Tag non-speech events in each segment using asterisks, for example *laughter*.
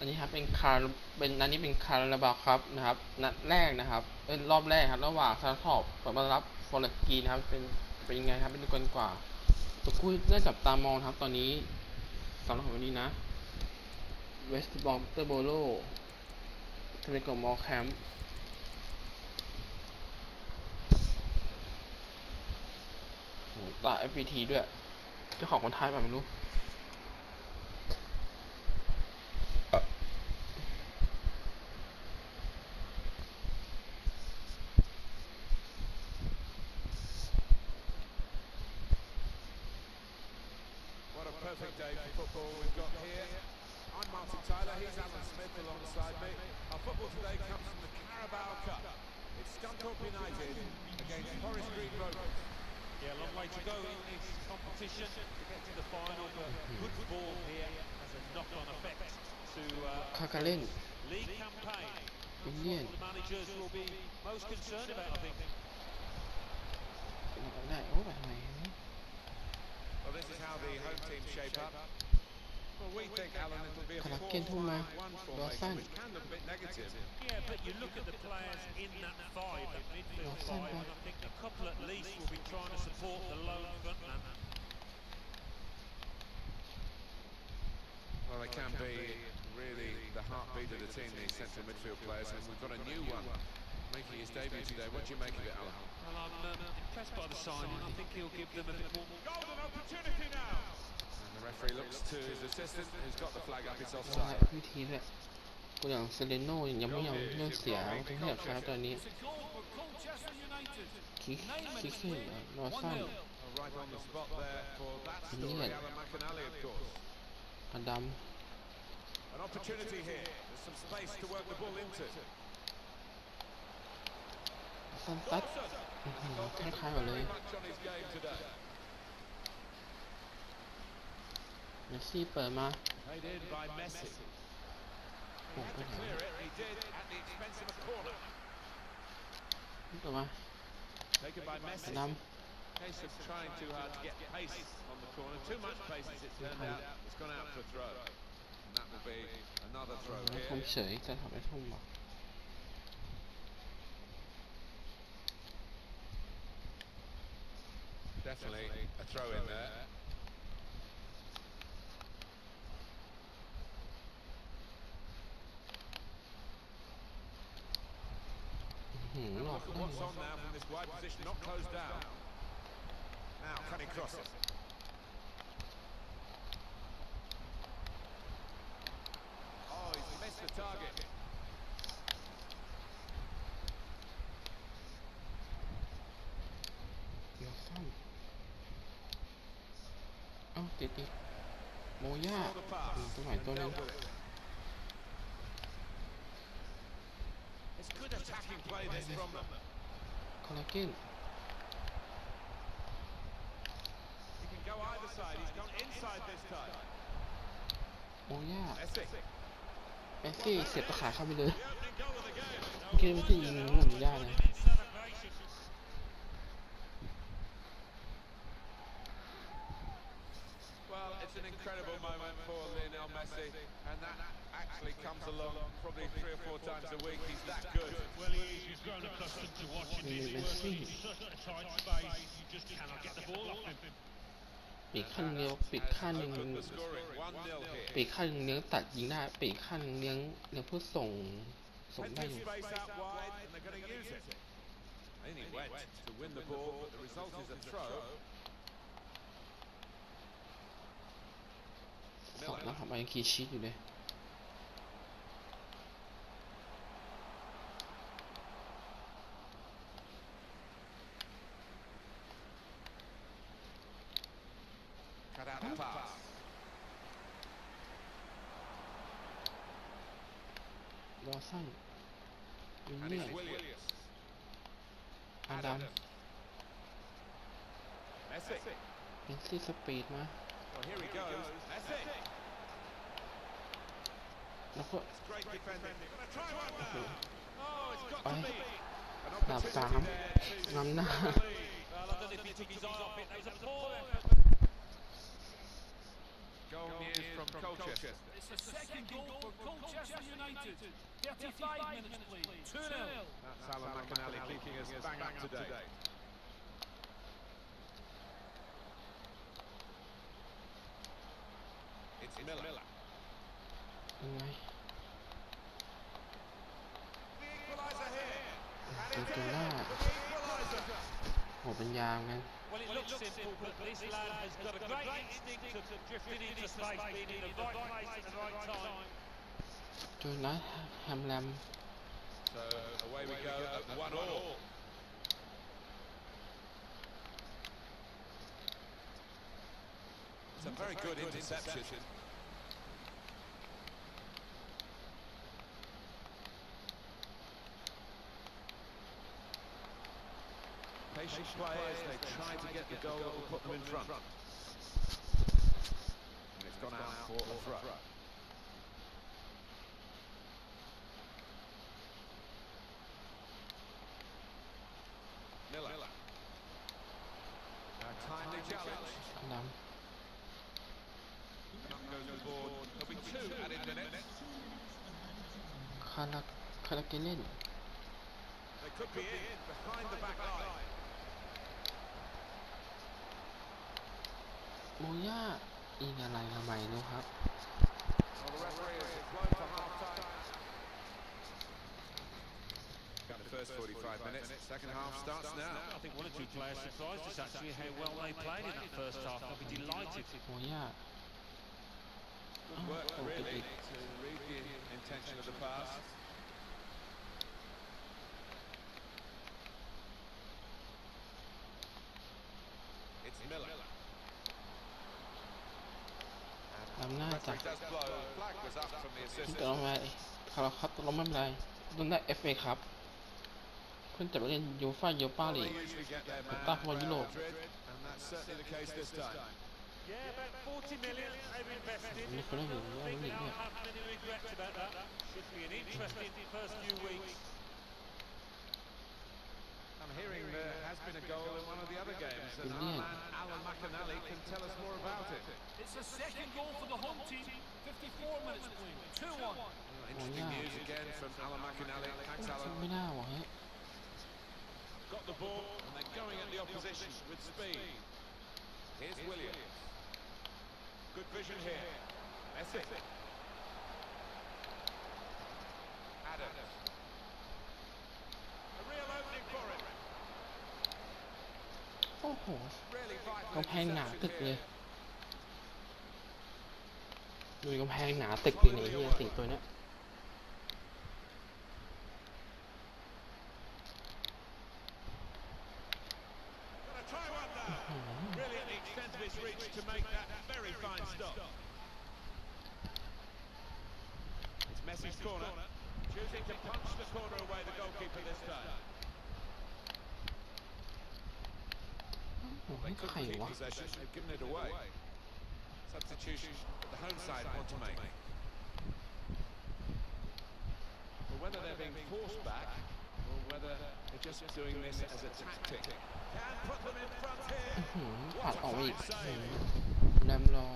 อันนี้ครับเป็นคาร์เป็นนัดนี้เป็นคาราบาครับนะครับ นัดแรกนะครับเป็นรอบแรกครับ ระหว่างซาทอปเปิดมารับฟอร์เรกีนะครับ เป็นเป็นยังไงครับเป็นดูกันกว่าตัวคู่น่าจับตามองครับ ตอนนี้สำหรับวันนี้นะเวสต์บอมเตอร์โบโลเทเลกอมอลแคมป์ตา FPT ด้วยเจ้าของคนไทยป่ะไม่รู้ Scunthorpe United against Forest Green Rovers. Yeah, a long way to go in this competition to get to the final, but good ball here has a knock-on effect to uh, league campaign. Indian. The managers will be most concerned about, I think. Well, this is how the home team shape up. Well, we think, Alan, it'll be a 4-1-1 last time. Yeah, but you look at the players in that five, that midfield five, and I think a couple at least will be trying to support the lone frontman. Well, they can be really the heartbeat of the team, these central midfield players, and we've got a new one making his debut today. What do you make of it, Alan? Well, I'm um, impressed by the signing. I think he'll give them a bit more... Golden opportunity now! And the referee looks to his assistant, who's got the flag up. It's ได้ offside. วิธีแหละตัวอย่างเซเลโนยังไม่ยอมเรื่องเสียทั้งที่แบบครับตอนนี้ It's a goal for Colchester United. คิกคิกขึ้นรอสั้น Well, right on the spot there for that story, Brilliant. Alan McAnally, of course. อดัม An opportunity here. There's some space to work the ball into. สั้นตัดอื้อหือคล้ายๆกันเลย Very much on his game today. *laughs* เมสซี่เปิดมา Played in by Messi. โอ้ Had โห to clear it. He did at the expense of a corner. เปิดมา Taken by อ Messi. ดัม Case of trying too hard to get pace on the corner. Too much pace as it turned out. It's gone out for a throw. And that will be another throw ไม่ here. ทำเฉยจะทำไม่ทุ่มหรอ Look at what's on now from this wide position, not closed down. Now, can he cross it? Oh, he's missed the target. Son. Oh, did he? Oh, the pass. It's good attacking play this from them. คอลลาเจน He can go either side. He's gone inside this time. โมย่า Messi. เมสซี่เสียบตะข่ายเข้าไปเลย The opening goal of the game. เมื่อกี้เมสซี่ยิงลูกโมย่านะ Celebration. Well, it's an incredible moment for Lionel Messi, and that actually comes along probably three or four times a week. He's that good. Well, he is. He's grown accustomed to watching Really this. Messi. Working in such a tight space, you just cannot get the ball off him. ปีกข้างเดียวปีกข้างหนึ่ง Opened the scoring. 1-0 here. ปีกข้างหนึ่งเลี้ยงตัดยิงได้ปีกข้างหนึ่งเลี้ยงเลี้ยงเพื่อส่งส่งได้ Plenty อ of ยู่ space out wide, and they're going to use it. In he went to win the ball, but the result is a throw. สองแล้วทำไมยังคีย์ชีตอยู่เลย Cut out the pass. รอสั้นวิน And เนีย it's Williams. อาดัม Messi. เมสซี่สปีดมา Well, here he goes. That's it. What? Great defending. Oh, it's got to be. Not No, no. Goal news from Colchester. It's the second goal for Colchester United. 35 minutes, please. 2-0. That's Alan McAnally bang up today. Miller. Miller. Tôi kêu là Một bên giam ngay Tôi nói 25 So. It's a very good interception. patient players, they try to get the goal that will put them in front. And it's gone out for a throw. Miller. Now timely challenge. No. Kanak, Kanak in. They could be in behind the back line. โมย่ายิงอะไรทำไมนะครับโมย่า Good work, really, to read the intention of the pass. มิลเลอร์ำหน้าจากตกลงมาครับครับตกลงไม่เป็นไรโดนได้เอฟเอครับ เพิ่งจะไปเล่นยูฟ่ายูป้าลีกผมตั้งบอลยุโรปมีคนล่อยู่แล้วนี่เนี่ย I'm hearing there has been a goal in one of the other games, and our man Alan McAnally can tell us more about it. It's the second goal for the home team, 54 minutes played, 2-1. Oh, interesting oh, yeah. news again from Alan McAnally. Thanks, Alan. Got the ball, and they're going at the opposition with speed. Here's Williams. Good vision here. That's it. หกำแพงหนาตึกเลยดูกำแพงหนาตึกไปไหนเนี่ยสิ่ตัวเนี้ย extent of his reach to make that very fine stop. It's Messi's corner. Choosing to punch the corner away the goalkeeper this time. โอ้โห They ใคร couldn't keep วะ possession, they've given it away. Substitution that the home side want to make. But whether they're being forced back or whether they're just doing this as a tactic. Can put them in front here. หืมปัดออกมาอีก What a fine หื save. มแรมรอ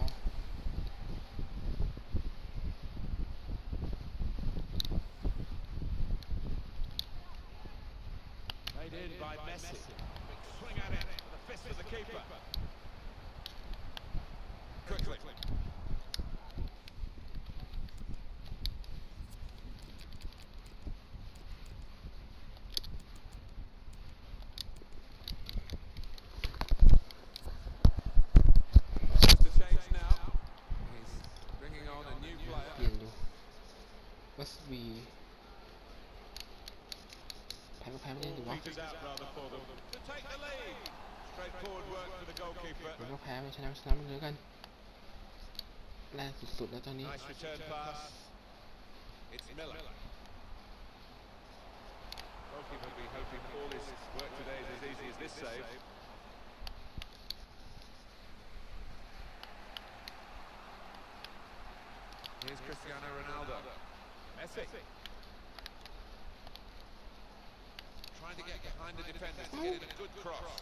out rather for them. To take the lead. Straightforward work for the goalkeeper. แพ้ก็แพ้ไม่ชนะก็ชนะมันเลยกันแรงสุดๆแล้วตอนนี้ Nice return pass. It's Miller. Goalkeeper will be hoping all his work today is as easy as this save. Here's Cristiano Ronaldo. Messi. trying to get behind the defenders to get in a good cross.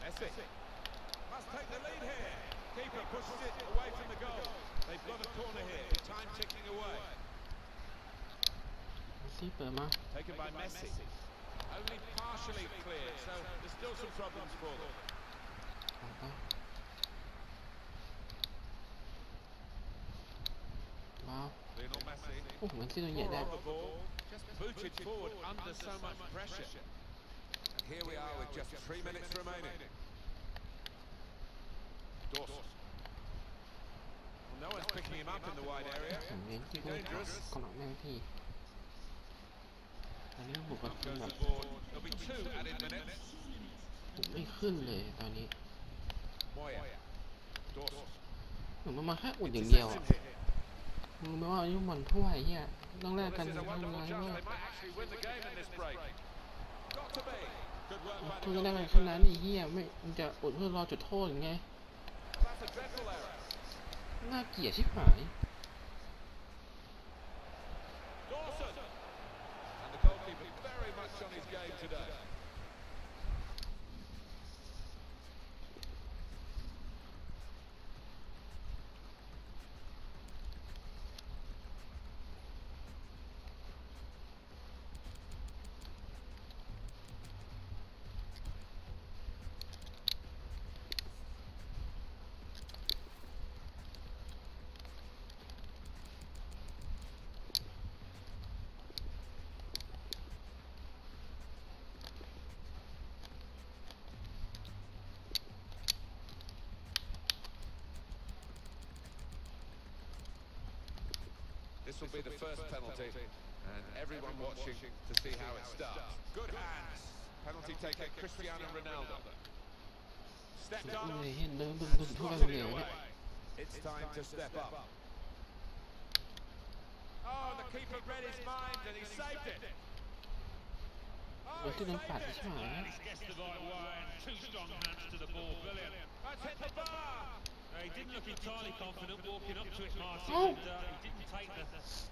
Messi must take the lead here. Keeper pushes it away from the goal. They've got a corner here. Time ticking away. Keeper. Taken by Messi. Only partially cleared, so there's still some problems for them. Wow. Lionel Messi. Oh, mình chưa nhận ra. นซี่ตัวใหญ่ More ได้ on the ball, just booted forward under so much pressure. And here we are with just three minutes remaining. Dawson. Well, no one's picking him up in the wide area. ผมเน้นที่ด้วยกล่องแม่งพี่ตอนนี้บุกกัน Up คือ goes แบบ the ball. There'll be two added minutes. ผมไม่ขึ้นเลยตอนนี้ Moya. Dawson. เหมือนมันมาแค่อุดอย่างเดียว Intercepts อะ in here. มึงไม่ว่าอายุมันถ้วยเฮีย ต้องแล Well, กกัน this is a ทำ wonderful ร้าย chance. มาก They might actually win the game in this break. Got to be. Good work by คุณ the จะได้กัน goalkeeper. ขนาดนี้เฮียไม่มันจะอุดเพื่อรอจุดโทษยังไง That's a dreadful error. น่าเกลียดชิบหาย This will be the first penalty, and everyone watching to see how it starts. Good hands. Penalty taker Cristiano Ronaldo. It's time to step up. Oh, the oh, keeper read his mind and he saved it. We're doing back this time. The right. Two strong hands to the ball. Brilliant. That's hit the bar. Uh, he didn't look entirely confident walking up to it, Martin. Oh. And, uh, he didn't take the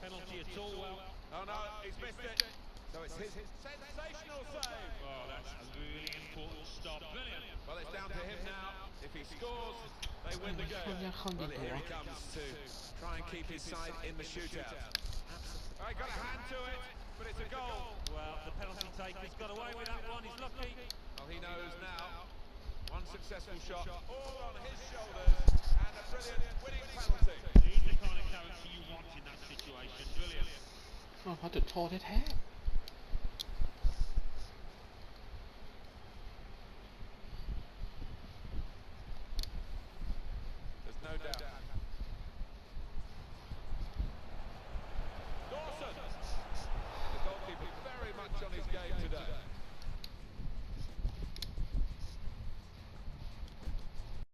penalty at all well. Oh, no, he's missed it. So it's his, his sensational save. Oh, that's a really important stop. Brilliant. Well, it's down to him now. If he scores, they win the game. Well, here he comes to try and keep his side in the shootout. Oh, he got a hand to it, but it's a goal. Well, the penalty taker's got away with that one. He's lucky. Well, he knows now. One successful shot, all on his shoulders, and a brilliant winning penalty. He's the kind of character you want in that situation. Brilliant. Oh, what a torted hair.